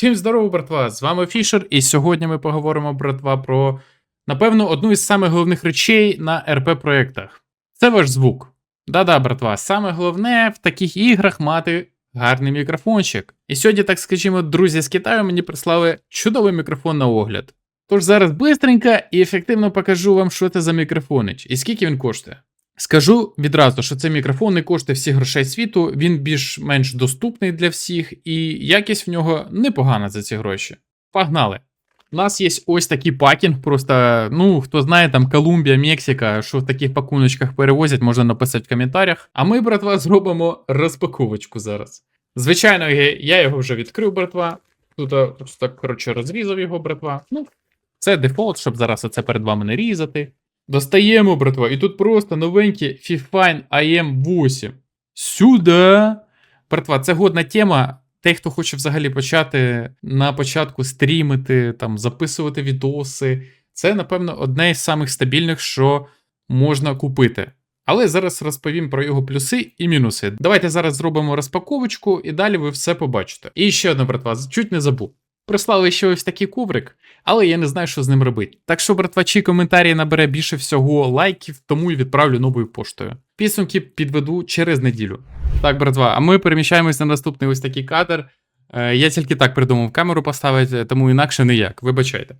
Всім здорово, братва! З вами Фішер, і сьогодні ми поговоримо, братва, про, напевно, одну із самих головних речей на РП проєктах. Це ваш звук. Да-да, братва, саме головне в таких іграх мати гарний мікрофончик. І сьогодні, так скажімо, друзі з Китаю мені прислали чудовий мікрофон на огляд. Тож зараз бистренько і ефективно покажу вам, що це за мікрофонич і скільки він коштує. Скажу відразу, що цей мікрофон не коштує всіх грошей світу, він більш-менш доступний для всіх, і якість в нього непогана за ці гроші. Погнали! У нас є ось такий пакінг, просто, ну, хто знає, там Колумбія, Мексика, що в таких пакуночках перевозять, можна написати в коментарях. А ми, братва, зробимо розпаковочку зараз. Звичайно, я його вже відкрив, братва. Тут так, коротше, розрізав його, братва. Ну, це дефолт, щоб зараз оце перед вами не різати. Достаємо, братва, і тут просто новенький Fifine AM8. Сюди. Братва, це годна тема. Той, хто хоче взагалі почати на початку стрімити, там, записувати відоси. Це, напевно, одне із самих стабільних, що можна купити. Але зараз розповім про його плюси і мінуси. Давайте зараз зробимо розпаковочку, і далі ви все побачите. І ще одна, братва, чуть не забув. Прислали ще ось такий коврик, але я не знаю, що з ним робити. Так що, братва, чи коментарі набере більше всього лайків, тому і відправлю новою поштою. Підсумки підведу через неділю. Так, братва, а ми переміщаємось на наступний ось такий кадр. Е, я тільки так придумав камеру поставити, тому інакше ніяк. Вибачайте.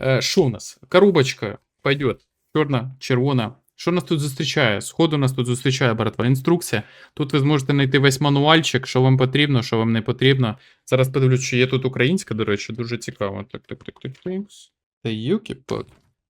Е, що у нас? Коробочка пойдет. Чорна, червона. Що нас тут зустрічає? Сходу нас тут зустрічає, братва. Інструкція. Тут ви зможете знайти весь мануальчик, що вам потрібно, що вам не потрібно. Зараз подивлюсь, що є тут українська, до речі, дуже цікаво. Так, так, так, так, так. Та юки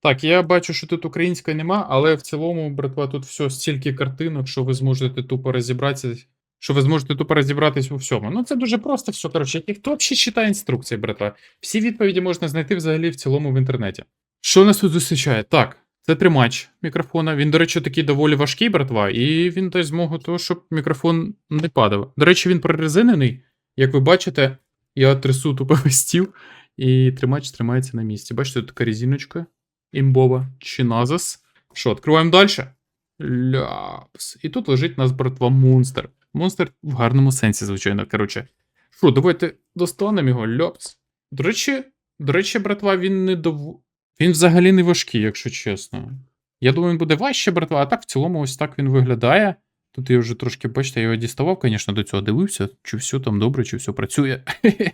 Так, я бачу, що тут української нема, але в цілому, братва, тут все стільки картинок, що ви зможете тупо розібратися. Що ви зможете тупо розібратись у всьому. Ну, це дуже просто все. Коротше, хто взагалі читає інструкції, братва? Всі відповіді можна знайти взагалі в цілому в інтернеті. Що нас тут зустрічає? Так. Це тримач мікрофона. Він, до речі, такий доволі важкий, братва, і він дасть змогу того, щоб мікрофон не падав. До речі, він прорезинений. Як ви бачите, я трясу тупо стіл, і тримач тримається на місці. Бачите, тут така резиночка імбова чи назас. Що, відкриваємо далі? Ляпс. І тут лежить у нас, братва, монстр. Монстр в гарному сенсі, звичайно. Коротше. Що, давайте достанемо його, ляпс. До речі, до речі, братва, він не дов... Він взагалі не важкий, якщо чесно. Я думаю, він буде важче, братва, а так в цілому ось так він виглядає. Тут я вже трошки, бачите, я його діставав, звісно, до цього дивився, чи все там добре, чи все працює.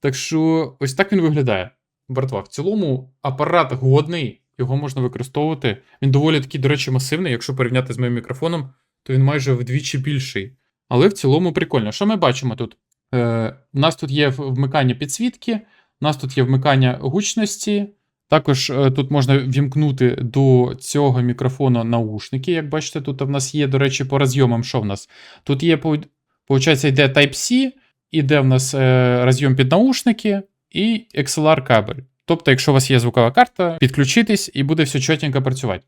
Так що, ось так він виглядає. Братва, в цілому апарат годний, його можна використовувати. Він доволі такий, до речі, масивний. Якщо порівняти з моїм мікрофоном, то він майже вдвічі більший. Але в цілому прикольно. Що ми бачимо тут? Е, У нас тут є вмикання підсвітки, у нас тут є вмикання гучності. Також е, тут можна вімкнути до цього мікрофону наушники. Як бачите, тут в нас є, до речі, по розйомам, що в нас? Тут є, виходить, йде Type-C, іде в нас е, розйом під наушники і XLR кабель. Тобто, якщо у вас є звукова карта, підключитись і буде все чотенько працювати.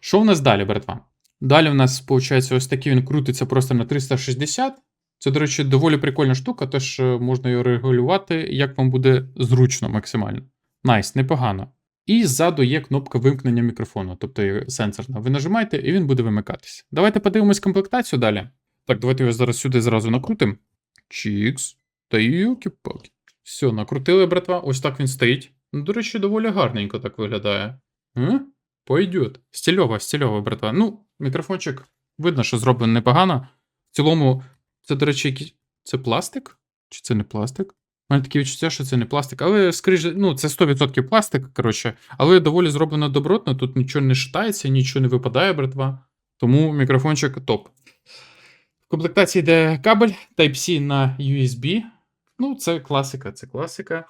Що в нас далі, братва? Далі в нас, виходить, ось такий він крутиться просто на 360. Це, до речі, доволі прикольна штука, теж е, можна його регулювати, як вам буде зручно максимально. Найс, непогано. І ззаду є кнопка вимкнення мікрофону, тобто сенсорна. Ви нажимаєте, і він буде вимикатись. Давайте подивимось комплектацію далі. Так, давайте його зараз сюди зразу накрутимо. Чікс. Та юки паки Все, накрутили, братва. Ось так він стоїть. Ну, До речі, доволі гарненько так виглядає. М? Пойдет. Стільово, стільово, братва. Ну, мікрофончик видно, що зроблено непогано. В цілому, це, до речі, це пластик? Чи це не пластик? У мене таке відчуття, що це не пластик, але скоріше, ну, це 100% пластик, коротше, але доволі зроблено добротно, тут нічого не шитається, нічого не випадає, братва. Тому мікрофончик топ. В комплектації йде кабель Type-C на USB. Ну, це класика, це класика.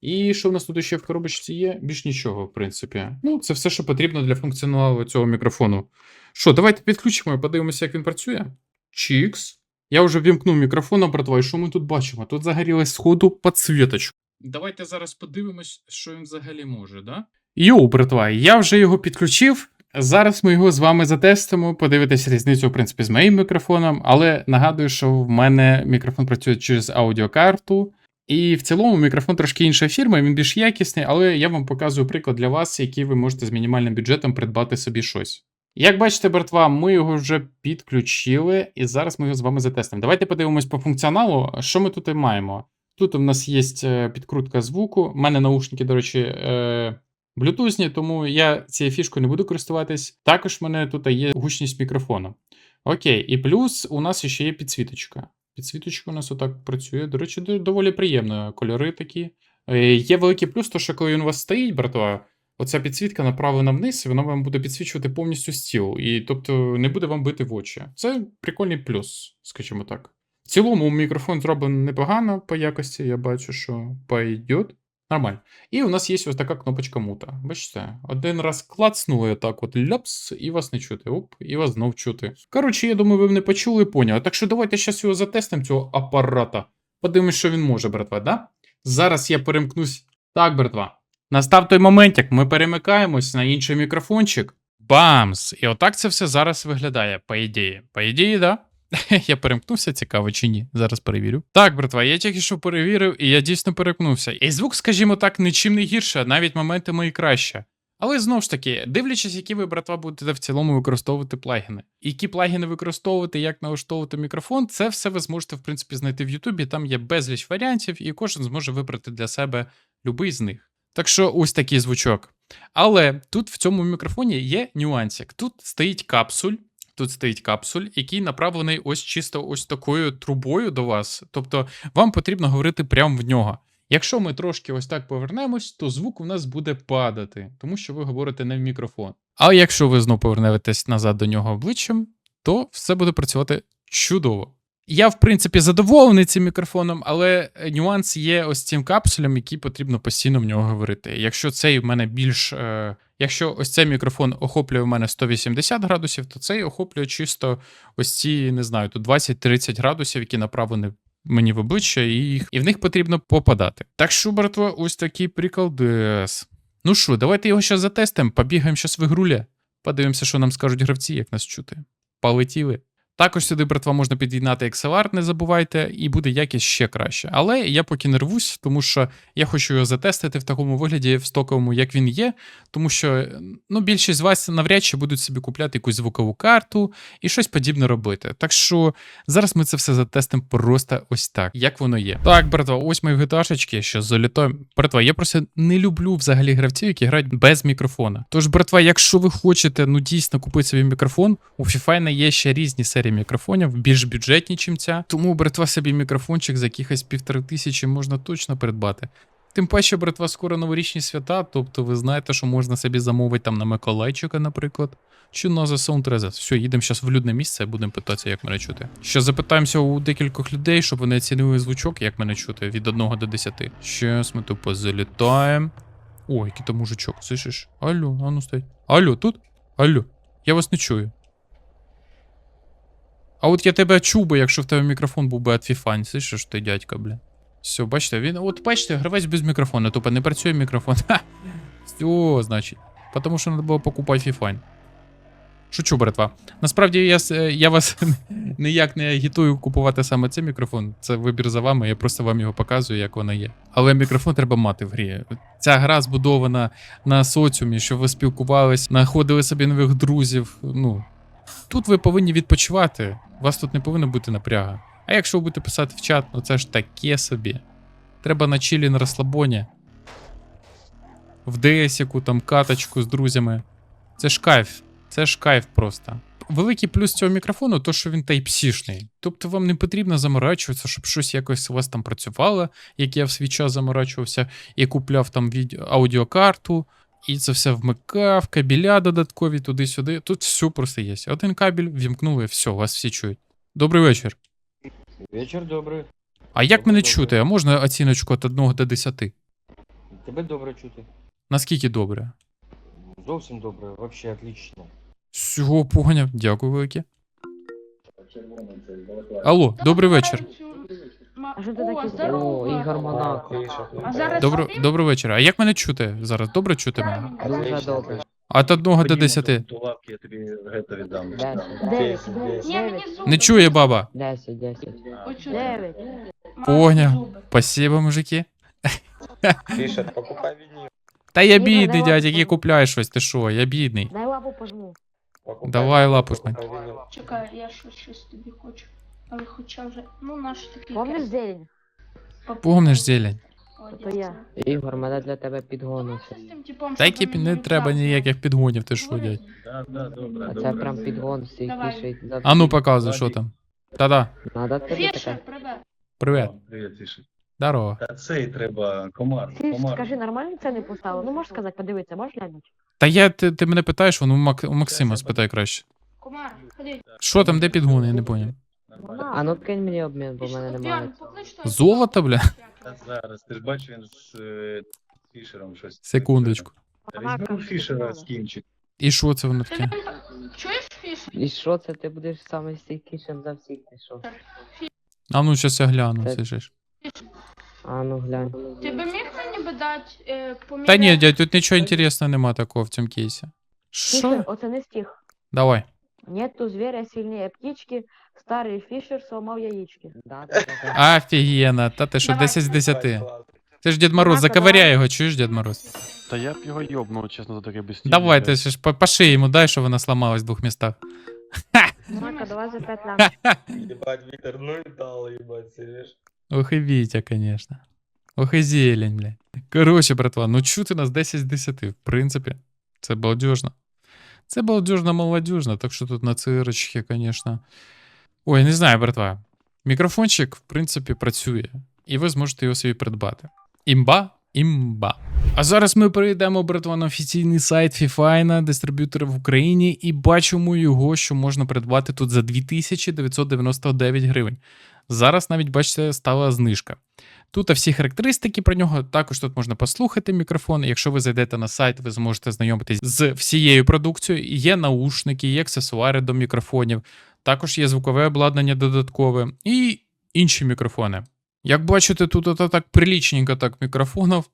І що в нас тут ще в коробочці є? Більш нічого, в принципі. Ну, це все, що потрібно для функціоналу цього мікрофону. Що, давайте підключимо і подивимося, як він працює. Чікс. Я вже вімкнув мікрофон, братва, і що ми тут бачимо? Тут загорілась сходу підсвіточка. Давайте зараз подивимось, що він взагалі може, да? Йоу, братва, я вже його підключив. Зараз ми його з вами затестимо, подивитися різницю, в принципі, з моїм мікрофоном, але нагадую, що в мене мікрофон працює через аудіокарту. І в цілому мікрофон трошки інша фірма, він більш якісний, але я вам показую приклад для вас, який ви можете з мінімальним бюджетом придбати собі щось. Як бачите, братва, ми його вже підключили, і зараз ми його з вами затестимо. Давайте подивимось по функціоналу, що ми тут маємо. Тут у нас є е, підкрутка звуку. У мене наушники, до речі, е, блютузні, тому я цією фішкою не буду користуватись. Також в мене тут є гучність мікрофону. Окей, і плюс у нас ще є підсвіточка. Підсвіточка у нас отак працює. До речі, доволі приємно. Кольори такі. Е, Є великий плюс, то що коли він у вас стоїть, братва, оця підсвітка направлена вниз, і вона вам буде підсвічувати повністю стіл. І тобто не буде вам бити в очі. Це прикольний плюс, скажімо так. В цілому мікрофон зроблений непогано по якості, я бачу, що пойдет. Нормально. І у нас є ось така кнопочка мута. Бачите, один раз клацнули так, от ляпс, і вас не чути. Оп, і вас знов чути. Коротше, я думаю, ви мене почули, поняли. Так що давайте зараз його затестимо, цього апарата. Подивимось, що він може, братва, да? Зараз я перемкнусь. Так, братва. Настав той момент, як ми перемикаємось на інший мікрофончик. Бамс! І отак це все зараз виглядає, по ідеї. По ідеї, да? Я перемкнувся, цікаво чи ні. Зараз перевірю. Так, братва, я тільки що перевірив, і я дійсно перемкнувся. І звук, скажімо так, нічим не гірше, навіть моментами і краще. Але знову ж таки, дивлячись, які ви, братва, будете в цілому використовувати плагіни. Які плагіни використовувати, як налаштовувати мікрофон, це все ви зможете, в принципі, знайти в Ютубі. Там є безліч варіантів, і кожен зможе вибрати для себе любий з них. Так що ось такий звучок. Але тут в цьому мікрофоні є нюансик. Тут стоїть капсуль. Тут стоїть капсуль, який направлений ось чисто ось такою трубою до вас. Тобто вам потрібно говорити прямо в нього. Якщо ми трошки ось так повернемось, то звук у нас буде падати, тому що ви говорите не в мікрофон. А якщо ви знову повернетесь назад до нього обличчям, то все буде працювати чудово. Я, в принципі, задоволений цим мікрофоном, але нюанс є ось цим капсулем, який потрібно постійно в нього говорити. Якщо цей в мене більш. Е, якщо ось цей мікрофон охоплює в мене 180 градусів, то цей охоплює чисто ось ці, не знаю, тут 20-30 градусів, які направлені мені в обличчя, і, їх, і в них потрібно попадати. Так що, братва, ось такий приколдес. Ну що, давайте його зараз затестимо, побігаємо зараз в ігруля. Подивимося, що нам скажуть гравці, як нас чути. Полетіли. Також сюди, братва, можна під'єднати XLR, не забувайте, і буде якість ще краще. Але я поки не рвусь, тому що я хочу його затестити в такому вигляді, в стоковому, як він є. Тому що ну, більшість з вас навряд чи будуть собі купляти якусь звукову карту і щось подібне робити. Так що зараз ми це все затестимо просто ось так, як воно є. Так, братва, ось мої гиташечки, що залітаємо. Братва, я просто не люблю взагалі гравців, які грають без мікрофона. Тож, братва, якщо ви хочете ну дійсно купити собі мікрофон, у Fifine є ще різні серії мікрофонів, більш бюджетні, чим ця. Тому, братва, собі мікрофончик за якихось півтори тисячі можна точно придбати. Тим паче, братва, скоро новорічні свята, тобто ви знаєте, що можна собі замовити там на Миколайчика, наприклад. Чи на The Sound Reset. Все, їдемо зараз в людне місце, будемо питатися, як мене чути. Ще запитаємося у декількох людей, щоб вони оцінили звучок, як мене чути, від 1 до 10. Щас ми тупо залітаємо. О, який там мужичок, слышиш? Алло, а ну стой. Алло, тут? Алло, я вас не чую. А от я тебе чув би, якщо в тебе мікрофон був би від Фіфань, слышиш ти, дядька, бля. Все, бачите, він. От бачите, гравець без мікрофона, тупо не працює мікрофон. Ха. Все, значить. Потому що треба було покупати Фіфань. Шучу, братва. Насправді я, я вас ніяк не агітую купувати саме цей мікрофон. Це вибір за вами, я просто вам його показую, як воно є. Але мікрофон треба мати в грі. Ця гра збудована на соціумі, щоб ви спілкувались, знаходили собі нових друзів. Ну, тут ви повинні відпочивати. У вас тут не повинно бути напряга. А якщо ви будете писати в чат, ну це ж таке собі. Треба на чилі на розслабоні. В ds там каточку з друзями. Це ж кайф. Це ж кайф просто. Великий плюс цього мікрофону, то що він Type-C-шний. Тобто вам не потрібно заморачуватися, щоб щось якось у вас там працювало, як я в свій час заморачувався і купляв там відео, аудіокарту, і це все вмикав, кабеля додаткові туди-сюди. Тут все просто є. Один кабель вімкнули, все, вас всі чують. Добрий вечір. Вечір добрий. А як Добре, мене добре. чути? А можна оціночку від 1 до 10? Тебе добре чути. Наскільки добре? Зовсім добре, вообще отлично. Всього поняв. Дякую велике. Алло, добрий вечір. А що ти О, таке? здорово. О, Ігор Монако. А зараз Добро, добрий вечір. А як мене чути зараз? Добре чути мене? Правильно. Дуже добре. А 1 до 10? Ту лапки я тобі гетто віддам. Десять. Дев'ять. Дев'ять. Ні, мені зуби. Не чує баба. Десять. Дев'ять. Зуби. Спасибо, мужики. Фішер, покупай вініл. Та я Ігор, бідний, давай дядь, який купляє щось, ти що, я бідний. Дай лапу пожму. Покупай Давай лапу покупай вініл. Чекай, я щось, щось тобі хочу. Але хоча вже. Ну, наш такий. Помниш зелень? Помниш, зелень? То я. Ігор, мене для тебе підгону. Та які пі- не треба ніяких підгонів, ти що, дядь? Да, да, добре, А це добре. прям підгон всіх Давай. пішить А ну показуй, що там. Та-да, Надо тобі Фішер, таке. привет. привіт. О, Привіт, Фішер. Здорово. Та цей треба комар. Ти ж комар. скажи, нормально ціни поставили? Ну можеш сказати, подивитися, можеш глянути? Та я, ти, ти мене питаєш, воно у, Мак, у Максима спитай краще. Кумар, ходи. Що там, де підгони, я не поняв. А ну кинь мені обмін, бо в мене немає. Золото, бля? Та зараз, ти ж бачиш, він з е, Фішером щось. Секундочку. У Фішера скінчик. І що це воно таке? Чуєш фіш? І що це ти будеш саме стійкішим за всіх, ти що? А ну, щас я гляну, Це- це ж. ж. А ну глянь. Ти би міг мені би дати е, поміряти? Та ні, дядь, тут нічого інтересного нема такого в цьому кейсі. Фішер, Що? оцени стих. Давай. Нету зверя сильнее птички, старый фишер сломал яички. Да, да, да, да. Офігенно, та ти що, Давай. 10 з 10. Це ж Дід Мороз, Ага, заковиряй давай. його, чуєш, Дід Мороз? Та я б його йобнув, чесно, за таке безстійне. Давай, ти ж по, по шиї йому дай, що вона сломалась в двох містах. Мака, давай за пять лям. Єбать, вітер, ну і дало, їбать, сидиш. Ох і Вітя, конечно. Ох і зелень, бля. Коротше, братва, ну чути нас 10 з 10, в принципі. Це балдежно. Це балдежно молодежно, так що тут на цирочки, конечно. Ой, не знаю, братва. Мікрофончик, в принципі, працює, і ви зможете його собі придбати. Імба, імба. А зараз ми перейдемо, братва, на офіційний сайт Фіфайна, дистриб'ютора в Україні, і бачимо його, що можна придбати тут за 2999 гривень. Зараз навіть, бачите, стала знижка. Тут всі характеристики про нього. Також тут можна послухати мікрофон. Якщо ви зайдете на сайт, ви зможете знайомитись з всією продукцією. Є наушники, є аксесуари до мікрофонів, також є звукове обладнання додаткове і інші мікрофони. Як бачите, тут ото так прилічненько так мікрофонів.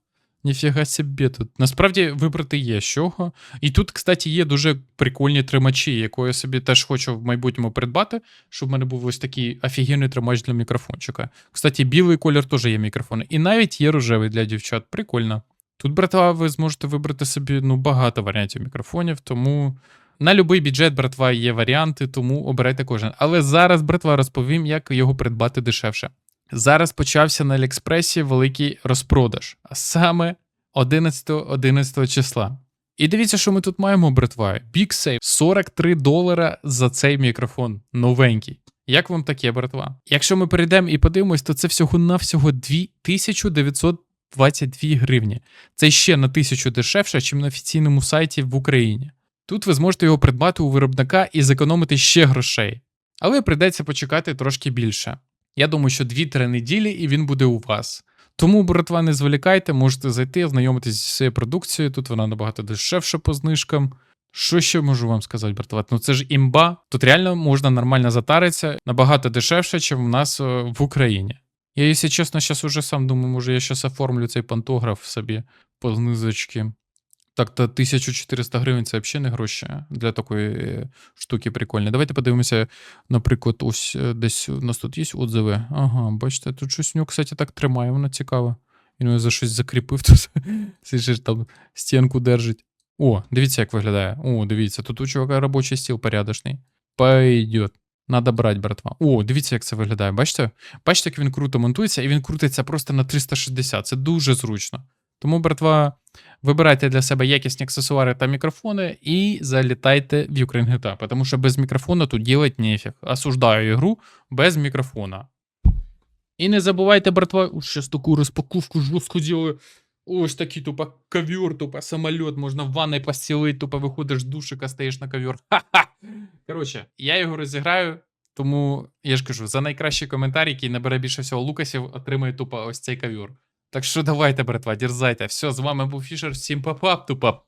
Ніфіга собі тут. Насправді вибрати є з чого. І тут, кстати, є дуже прикольні тримачі, яку я собі теж хочу в майбутньому придбати, щоб в мене був ось такий офігенний тримач для мікрофончика. Кстати, білий колір теж є мікрофони. І навіть є рожевий для дівчат. Прикольно. Тут, братва, ви зможете вибрати собі ну, багато варіантів мікрофонів, тому на будь-який бюджет, братва, є варіанти, тому обирайте кожен. Але зараз, братва, розповім, як його придбати дешевше. Зараз почався на Аліекспресі великий розпродаж, а саме 11 11 числа. І дивіться, що ми тут маємо, братва. Big Save 43 долара за цей мікрофон новенький. Як вам таке, братва? Якщо ми перейдемо і подивимось, то це всього-навсього 2922 гривні. Це ще на тисячу дешевше, ніж на офіційному сайті в Україні. Тут ви зможете його придбати у виробника і зекономити ще грошей. Але прийдеться почекати трошки більше. Я думаю, що 2-3 неділі і він буде у вас. Тому, братва, не зволікайте, можете зайти, ознайомитись з цією продукцією. Тут вона набагато дешевша по знижкам. Що ще можу вам сказати, братва? Ну це ж імба. Тут реально можна нормально затаритися набагато дешевше, ніж у нас е, в Україні. Я, якщо чесно, зараз уже сам думаю, може я зараз оформлю цей пантограф собі по знизочки. Так, то 1400 гривень це взагалі не гроші для такої е, штуки прикольної. Давайте подивимося, наприклад, ось е, десь у нас тут є отзиви. Ага, бачите, тут щось у нього, кстати, так тримає, воно цікаво. Він його за щось закріпив тут. Там стінку держить. О, дивіться, як виглядає. О, дивіться, тут у чувака робочий стіл порядочний. Пойдет. Надо брати, братва. О, дивіться, як це виглядає. Бачите? Бачите, як він круто монтується, і він крутиться просто на 360. Це дуже зручно. Тому, братва, вибирайте для себе якісні аксесуари та мікрофони і залітайте в Ukraine GTA, тому що без мікрофона тут делать нефіг. Осуждаю ігру без мікрофона. І не забувайте, братва, щас таку розпаковку жорстко делаю. Ось такий тупо ковер, тупо самоліт, можна в ванной постілити, тупо виходиш з душика, стаєш на ковер. Коротше, я його розіграю, тому я ж кажу, за найкращий коментар, який набере більше всього лукасів, отримає тупо ось цей ковер. Так що давайте, братва, дерзайте. Все, з вами був Фішер, всім папа, тупо